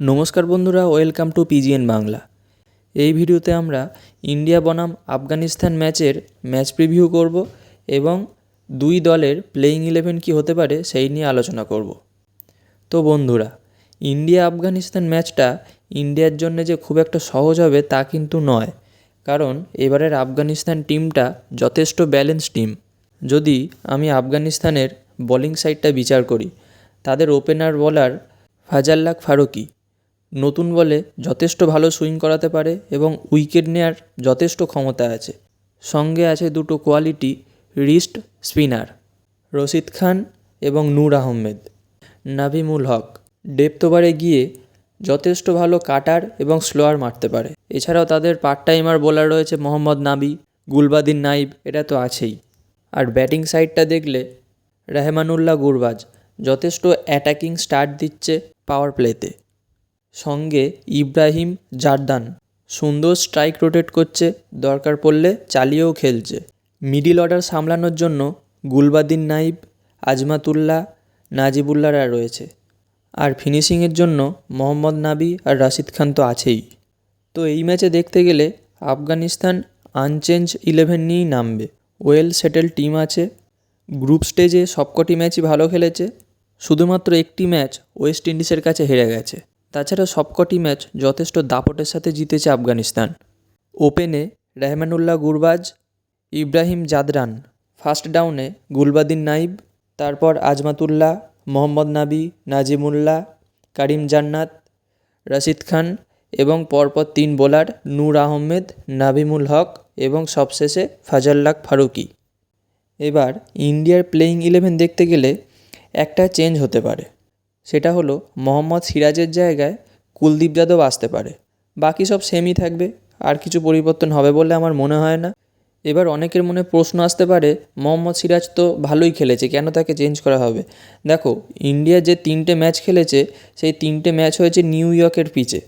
নমস্কার বন্ধুরা, welcome to পিজিএন Bangla. এই ভিডিওতে আমরা ইন্ডিয়া বনাম আফগানিস্তান ম্যাচের ম্যাচ প্রিভিউ করব এবং দুই দলের প্লেয়িং ইলেভেন কী হতে পারে সেই নিয়ে আলোচনা করব। তো বন্ধুরা, ইন্ডিয়া আফগানিস্তান ম্যাচটা ইন্ডিয়ার জন্য যে খুব একটা সহজ হবে তা কিন্তু নয়, কারণ এবারের আফগানিস্তান টিমটা যথেষ্ট ব্যালেন্স টিম যদি আমি আফগানিস্তানের বোলিং সাইডটা বিচার করি, তাদের ওপেনার বলার ফাজাল্লাক ফারুকি নতুন বলে যথেষ্ট ভালো সুইং করাতে পারে এবং উইকেট নেয়ার যথেষ্ট ক্ষমতা আছে। সঙ্গে আছে দুটো quality wrist spinner, Rashid Khan এবং নূর আহমেদ। নাভিমুল হক, ডেপ্থ গিয়ে যথেষ্ট ভালো কাটার এবং স্লোয়ার মারতে পারে। এছাড়াও তাদের পার্ট টাইমার বোলার রয়েছে মোহাম্মদ নাবি, গুলবাদিন নাইব, এটা তো আছেই। আর ব্যাটিং সাইডটা দেখলে রেহমানুল্লাহ গুরবাজ যথেষ্ট অ্যাটাকিং স্টার্ট দিচ্ছে পাওয়ার প্লেতে। সঙ্গে ইব্রাহিম জারদান। সুন্দর স্ট্রাইক রোটেট করছে, দরকার পড়লে চালিয়েও খেলছে। মিডিল অর্ডার সামলানোর জন্য গুলবাদিন নাইব, আজমাতুল্লাহ, নাজিবুল্লাহরা রয়েছে। আর ফিনিশিংয়ের জন্য মোহাম্মদ নাবি আর রাশিদ খান তো আছেই। তো এই ম্যাচে দেখতে গেলে আফগানিস্তান আনচেঞ্জ ইলেভেন নিয়েই নামবে। ওয়েল সেটেল টিম আছে। গ্রুপ স্টেজে সবকটি ম্যাচই ভালো খেলেছে। শুধুমাত্র একটি ম্যাচ ওয়েস্ট ইন্ডিজের কাছে হেরে গেছে। তাছাড়া সবকটি ম্যাচ যথেষ্ট দাপটের সাথে জিতেছে আফগানিস্তান। ওপেনে রেহমানুল্লাহ গুরবাজ, ইব্রাহিম জাদরান, ফার্স্ট ডাউনে গুলবাদিন নাইব, তারপর আজমাতুল্লাহ, মোহাম্মদ নাবি, নাজিমুল্লাহ, কারিম জান্নাত, রশিদ খান এবং পরপর তিন বোলার নূর আহমেদ, নাভিমুল হক এবং সবশেষে ফাজাল্লাক ফারুকি। এবার ইন্ডিয়ার প্লেয়িং ইলেভেন দেখতে গেলে একটা চেঞ্জ হতে পারে। সেটা হলো মোহাম্মদ সিরাজের জায়গায় কুলদীপ যাদব আসতে পারে। বাকি সব সেমই থাকবে, আর কিছু পরিবর্তন হবে বলে আমার মনে হয় না। এবার অনেকের মনে প্রশ্ন আসতে পারে, মোহাম্মদ সিরাজ তো ভালোই খেলেছে, কেন তাকে চেঞ্জ করা হবে? দেখো, ইন্ডিয়া যে তিনটে ম্যাচ খেলেছে, সেই তিনটে ম্যাচ হয়েছে নিউ ইয়র্কের পিচে।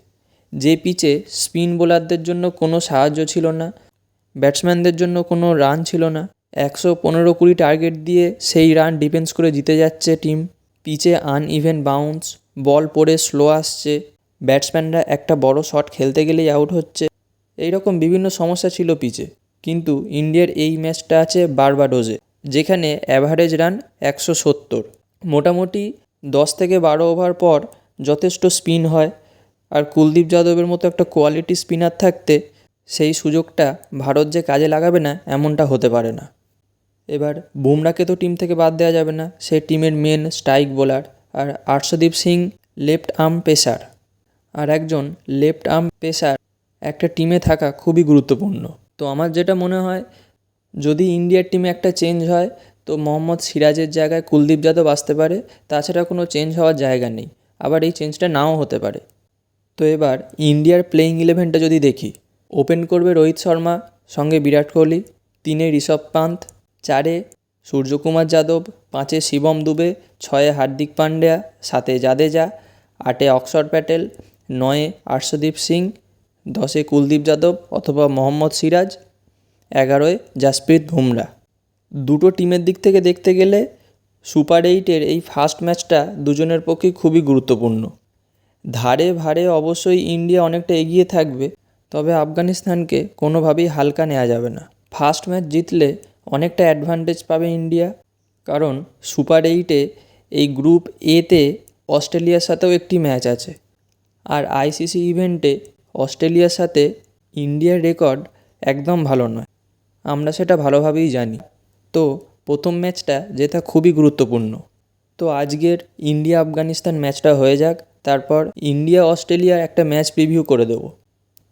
যে পিচে স্পিন বোলারদের জন্য কোনো সাহায্য ছিল না ব্যাটসম্যানদের জন্য কোনো রান ছিল না, একশো পনেরো কুড়ি টার্গেট দিয়ে সেই রান ডিফেন্স করে জিতে যাচ্ছে টিম পিচে আনইভেন বাউন্স বল পড়ে স্লো আসছে। ব্যাটসম্যানরা একটা বড় শট খেলতে গেলেই আউট হচ্ছে। এই রকম বিভিন্ন সমস্যা ছিল পিচে। কিন্তু ইন্ডিয়ার এই ম্যাচটা আছে বারবাডোজে, যেখানে অ্যাভারেজ রান একশো সত্তর। মোটামুটি দশ থেকে বারো ওভার পর যথেষ্ট স্পিন হয়। আর কুলদীপ যাদবের মতো একটা কোয়ালিটি স্পিনার থাকতে সেই সুযোগটা ভারত যে কাজে লাগাবে না, এমনটা হতে পারে না। এবার বুমরাকে তো টিম থেকে বাদ দেওয়া যাবে না, সে টিমের মেন স্ট্রাইক বোলার আর Arshdeep Singh left arm pacer. আর একজন লেফট আর্ম পেসার একটা টিমে থাকা খুবই গুরুত্বপূর্ণ। তো আমার যেটা মনে হয়, যদি ইন্ডিয়ার টিমে একটা চেঞ্জ হয়, তো মোহাম্মদ সিরাজের জায়গায় কুলদীপ যাদব আসতে পারে, তাছাড়া কোনো চেঞ্জ হওয়ার জায়গা নেই। আবার এই চেঞ্জটা নাও হতে পারে। তো এবার ইন্ডিয়ার প্লেয়িং ইলেভেনটা যদি দেখি ওপেন করবে রোহিত শর্মা, সঙ্গে বিরাট কোহলি, তিনে ঋষভ পান্ত চারে সূর্যকুমার যাদব, পাঁচে শিবম দুবে, ছয়ে হার্দিক পান্ডিয়া, সাতে জাদেজা, আটে অক্ষর প্যাটেল, নয়ে আর্শদীপ সিং, দশে কুলদীপ যাদব অথবা মোহাম্মদ সিরাজ, এগারোয় জাসপ্রীত বুমরা। দুটো টিমের দিক থেকে দেখতে গেলে সুপার এইটের এই ফার্স্ট ম্যাচটা দুজনের পক্ষে খুবই গুরুত্বপূর্ণ। ধারে ভারে অবশ্যই ইন্ডিয়া অনেকটা এগিয়ে থাকবে, তবে আফগানিস্তানকে কোনোভাবেই হালকা নেওয়া যাবে না। ফার্স্ট ম্যাচ জিতলে অনেকটা অ্যাডভান্টেজ পাবে ইন্ডিয়া কারণ সুপার এইটে এই গ্রুপ এতে অস্ট্রেলিয়ার সাথেও একটি ম্যাচ আছে। আর আইসিসি ইভেন্টে অস্ট্রেলিয়ার সাথে ইন্ডিয়ার রেকর্ড একদম ভালো নয়। আমরা সেটা ভালোভাবেই জানি। তো প্রথম ম্যাচটা জেতা খুবই গুরুত্বপূর্ণ। তো আজকের ইন্ডিয়া আফগানিস্তান ম্যাচটা হয়ে যাক, তারপর ইন্ডিয়া অস্ট্রেলিয়ার একটা ম্যাচ প্রিভিউ করে দেবো।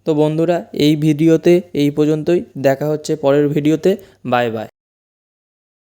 তো বন্ধুরা এই ভিডিওতে এই পর্যন্তই। দেখা হচ্ছে পরের ভিডিওতে। Bye bye.